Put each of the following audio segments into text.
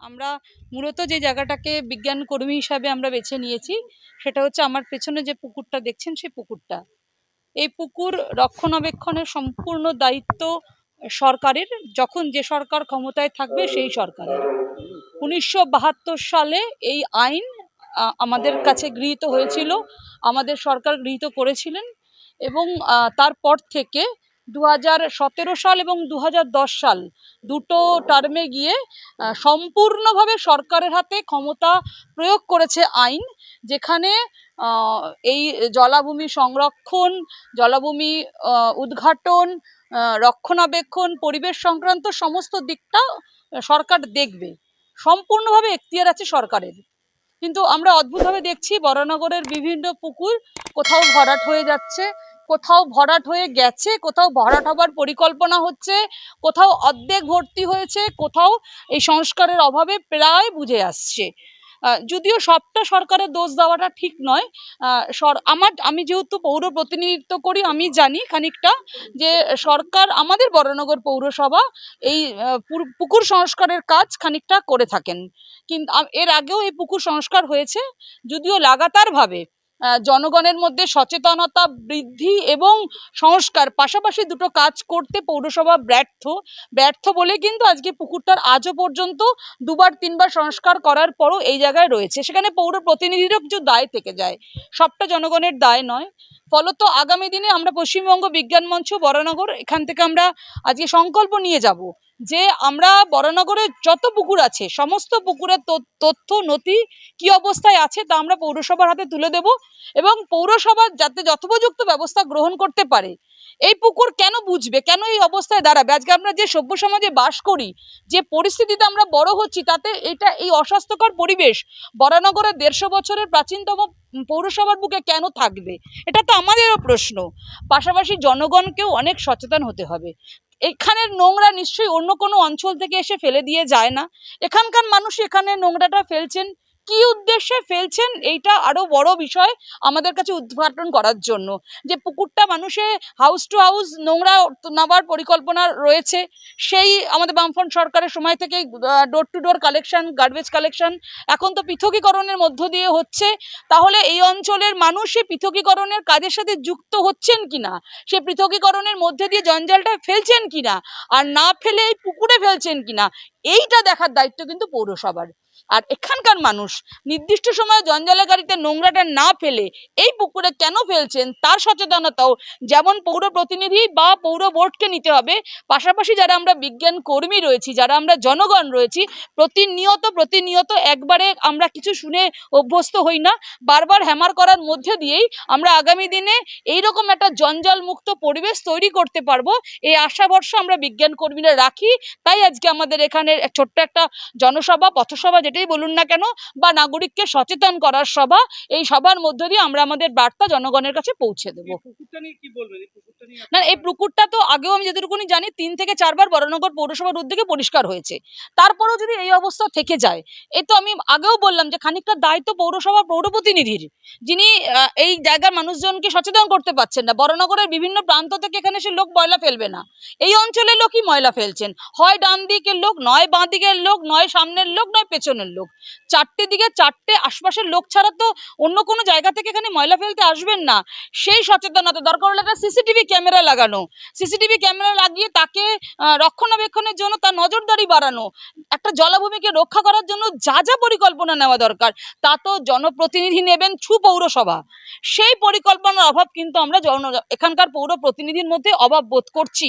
আমরা মূলত যে জায়গাটাকে বিজ্ঞান কর্মী হিসাবে আমরা বেছে নিয়েছি, সেটা হচ্ছে আমার পেছনে যে পুকুরটা দেখছেন সেই পুকুরটা। এই পুকুর রক্ষণাবেক্ষণের সম্পূর্ণ দায়িত্ব সরকারের, যখন যে সরকার ক্ষমতায় থাকবে সেই সরকারের। উনিশশো বাহাত্তর সালে এই আইন আমাদের কাছে গৃহীত হয়েছিল, আমাদের সরকার গৃহীত করেছিলেন এবং তারপর থেকে দু সাল এবং দু হাজার দশ সাল দুটো টার্মে গিয়ে সম্পূর্ণভাবে সরকারের হাতে ক্ষমতা প্রয়োগ করেছে আইন, যেখানে এই জলাভূমি সংরক্ষণ, জলাভূমি উদ্ঘাটন রক্ষণাবেক্ষণ, পরিবেশ সংক্রান্ত সমস্ত দিকটা সরকার দেখবে। সম্পূর্ণভাবে এখতিয়ার আছে সরকারের। কিন্তু আমরা অদ্ভুতভাবে দেখছি বরানগরের বিভিন্ন পুকুর কোথাও ভরাট হয়ে যাচ্ছে। কোথাও ভরাট হয়ে গেছে, কোথাও ভরাট হবার পরিকল্পনা হচ্ছে, কোথাও অর্ধেক ভর্তি হয়েছে, কোথাও এই সংস্কারের অভাবে প্রায় বুঝে আসছে। যদিও সবটা সরকারের দোষ দেওয়াটা ঠিক নয় আমার, আমি যেহেতু পৌর প্রতিনিধিত্ব করি, আমি জানি খানিকটা যে সরকার আমাদের বরানগর পৌরসভা এই পুকুর সংস্কারের কাজ খানিকটা করে থাকেন। কিন্তু এর আগেও এই পুকুর সংস্কার হয়েছে, যদিও লাগাতারভাবে জনগণের মধ্যে সচেতনতা বৃদ্ধি এবং সংস্কার, পাশাপাশি দুটো কাজ করতে পৌরসভা ব্যর্থ। ব্যর্থ বলে কিন্তু আজকে পুকুরটার আজও পর্যন্ত দুবার, তিনবার সংস্কার করার পরও এই জায়গায় রয়েছে। সেখানে পৌর প্রতিনিধিরও কিছু দায় থেকে যায়। সবটা জনগণের দায় নয়। ফলত আগামী দিনে আমরা পশ্চিমবঙ্গ বিজ্ঞান মঞ্চ বরানগর, এখান থেকে আমরা আজকে সংকল্প নিয়ে যাব। যে আমরা বরানগরে যত পুকুর আছে, সমস্ত পুকুরের তথ্য, নথি কি অবস্থায় আছে তা আমরা পৌরসভার হাতে তুলে দেব এবং পৌরসভা যাতে যথোপযুক্ত ব্যবস্থা গ্রহণ করতে পারে। এই পুকুর কেন বুঝবে? কেন এই অবস্থায় দাঁড়াবে? আজকে আমরা যে সভ্য সমাজে বাস করি, যে পরিস্থিতিতে আমরা বড় হচ্ছি, তাতে এটা এই অস্বাস্থ্যকর পরিবেশ বরানগরের দেড়শো বছরের প্রাচীনতম পৌরসভার বুকে কেন থাকবে? এটা তো আমাদেরও প্রশ্ন। পাশাপাশি জনগণকেও অনেক সচেতন হতে হবে। এখানের নোংরা নিশ্চয়ই অন্য কোনো অঞ্চল থেকে এসে ফেলে দিয়ে যায় না। এখানকার মানুষ এখানে নোংরাটা ফেলছেন। কি উদ্দেশ্যে ফেলছেন এইটা আরও বড় বিষয় আমাদের কাছে উদ্ঘাটন করার জন্য। যে পুকুরটা মানুষে হাউস টু হাউস নোংরা নেওয়ার পরিকল্পনা রয়েছে, সেই আমাদের বামফ্রন্ট সরকারের সময় থেকে door to door collection garbage collection এখন তো পৃথকীকরণের মধ্য দিয়ে হচ্ছে। তাহলে এই অঞ্চলের মানুষ সেই পৃথকীকরণের কাজের সাথে যুক্ত হচ্ছেন কিনা? সে পৃথকীকরণের মধ্যে দিয়ে জঞ্জালটা ফেলছেন কিনা? আর না ফেলে এই পুকুরে ফেলছেন কিনা? এইটা দেখার দায়িত্ব কিন্তু পৌরসভার। আর এখানকার মানুষ নির্দিষ্ট সময়ে জঞ্জালের গাড়িতে নোংরাটা না ফেলে এই পুকুরে কেন ফেলছেন তার সচেতনতাও যেমন পৌর প্রতিনিধি বা পৌর বোর্ডকে নিতে হবে। পাশাপাশি যারা আমরা বিজ্ঞান কর্মী রয়েছি, যারা আমরা জনগণ রয়েছি, প্রতিনিয়ত প্রতিনিয়ত একবারে আমরা কিছু শুনে অভ্যস্ত হই না। বারবার হ্যামার করার মধ্যে দিয়েই আমরা আগামী দিনে এইরকম একটা জঞ্জাল মুক্ত পরিবেশ তৈরি করতে পারব। এই আশা ভরসা আমরা বিজ্ঞান কর্মীরা রাখি। তাই আজকে আমাদের এখানে ছোট্ট একটা জনসভা, পথসভা যেটাই বলুন না কেন? বা নাগরিককে সচেতন করার সভা এই সভার মধ্য দিয়ে আমরা আমাদের বার্তা জনগণের কাছে পৌঁছে দেবো। না এই পুকুরটা তো আগেও আমি যতটুকুনি জানি তিন থেকে চারবার বরানগর পৌরসভার উদ্যোগে পরিষ্কার হয়েছে। তারপরেও যদি এই অবস্থা থেকে যায় এ তো আমি আগেও বললাম যে খানিকটা দায়িত্ব পৌরসভা পৌর প্রতিনিধির যিনি এই জায়গার মানুষজনকে সচেতন করতে পারছেন না। বরানগরের বিভিন্ন প্রান্ত থেকে এখানে সে লোক ময়লা ফেলবে না। এই অঞ্চলের লোকই ময়লা ফেলছেন। হয় ডান দিকের লোক নয় বাঁ দিকের লোক নয় সামনের লোক নয় পেছনের লোক। চারটে দিকে চারটে আশপাশের লোক ছাড়া তো অন্য কোনো জায়গা থেকে এখানে ময়লা ফেলতে আসবেন না। সেই সচেতনতা দরকার হলে একটা সিসিটিভি ক্যামেরা লাগানো। সিসিটিভি ক্যামেরা লাগিয়ে তাকে রক্ষণাবেক্ষণের জন্য তার নজরদারি বাড়ানো। একটা জলাভূমিকে রক্ষা করার জন্য যা যা পরিকল্পনা নেওয়া দরকার, তা তো জনপ্রতিনিধি নেবেন ছু পৌরসভা। সেই পরিকল্পনার অভাব কিন্তু আমরা জন, এখানকার পৌর প্রতিনিধির মধ্যে অভাব বোধ করছি।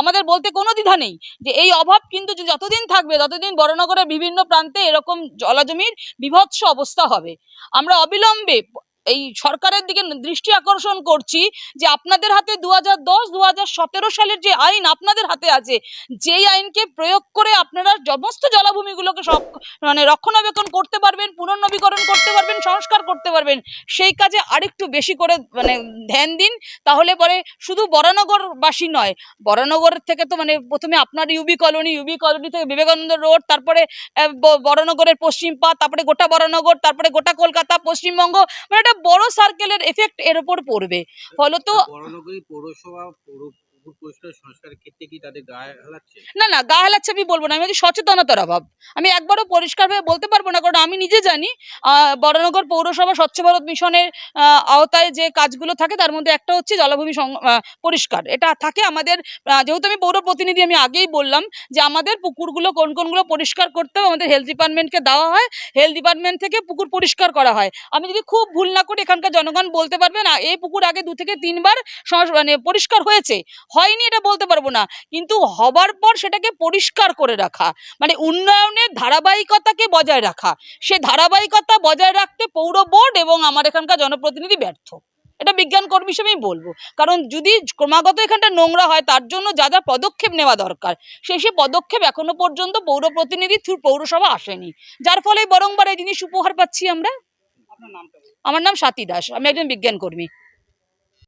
আমাদের বলতে কোনো দ্বিধা নেই যে এই অভাব কিন্তু যতদিন থাকবে, ততদিন বড়নগরের বিভিন্ন প্রান্তে এরকম জলাজমির বিভৎস অবস্থা হবে। আমরা অবিলম্বে এই সরকারের দিকে দৃষ্টি আকর্ষণ করছি যে আপনাদের হাতে দু হাজার দশ দু হাজার সতেরো সালের যে আইন আপনাদের হাতে আছে, যেই আইনকে প্রয়োগ করে আপনারা সমস্ত জলাভূমিগুলোকে সব মানে রক্ষণাবেক্ষণ করতে পারবেন, পুনর্নবীকরণ করতে পারবেন, সংস্কার করতে পারবেন, সেই কাজে আরেকটু বেশি করে মানে ধ্যান দিন, তাহলে পরে শুধু বরানগরবাসী নয় বরানগর থেকে তো মানে প্রথমে আপনার ইউবি কলোনি ইউবি কলোনি থেকে বিবেকানন্দ রোড, তারপরে বরানগরের পশ্চিম পা তারপরে গোটা বরানগর তারপরে গোটা কলকাতা, পশ্চিমবঙ্গ মানে বড় সার্কেলের এফেক্ট এর উপর পড়বে। ফলত পৌরসভা না না গা হেলাচ্ছে আমি বলব না আমি সচেতনতার অভাব। আমি একবারও পরিষ্কারভাবে বলতে পারব না কারণ আমি নিজে জানি আহ, বরানগর পৌরসভা স্বচ্ছ ভারত মিশনের আওতায় যে কাজগুলো থাকে তার মধ্যে একটা হচ্ছে জলাভূমি পরিষ্কার। এটা থাকে আমাদের যেহেতু আমি পৌর প্রতিনিধি আমি আগেই বললাম যে আমাদের পুকুরগুলো কোন কোনগুলো পরিষ্কার করতে হবে আমাদের হেলথ ডিপার্টমেন্টকে দেওয়া হয় হেলথ ডিপার্টমেন্ট থেকে পুকুর পরিষ্কার করা হয়। আমি যদি খুব ভুল না করি এখানকার জনগণ বলতে পারবে না এই পুকুর আগে দু থেকে তিনবার মানে পরিষ্কার হয়েছে হয়নি এটা বলতে পারব না। কিন্তু হবার পর সেটাকে পরিষ্কার করে রাখা মানে উন্নয়নের ধারাবাহিকতাকে বজায় রাখা। সে ধারাবাহিকতা বজায় রাখতে পৌর বোর্ড এবং আমার এখানকার জনপ্রতিনিধি ব্যর্থ। এটা বিজ্ঞান কর্মী হিসেবেই বলব। কারণ যদি ক্রমাগত এখানটা নোংরা হয় তার জন্য যা যা পদক্ষেপ নেওয়া দরকার সেই সেই পদক্ষেপ এখনও পর্যন্ত পৌর প্রতিনিধি থ্রু পৌরসভা আসেনি। যার ফলে বরংবার এই জিনিস উপহার পাচ্ছি আমরা। আমার নাম স্বাতী দাস আমি একজন বিজ্ঞান কর্মী।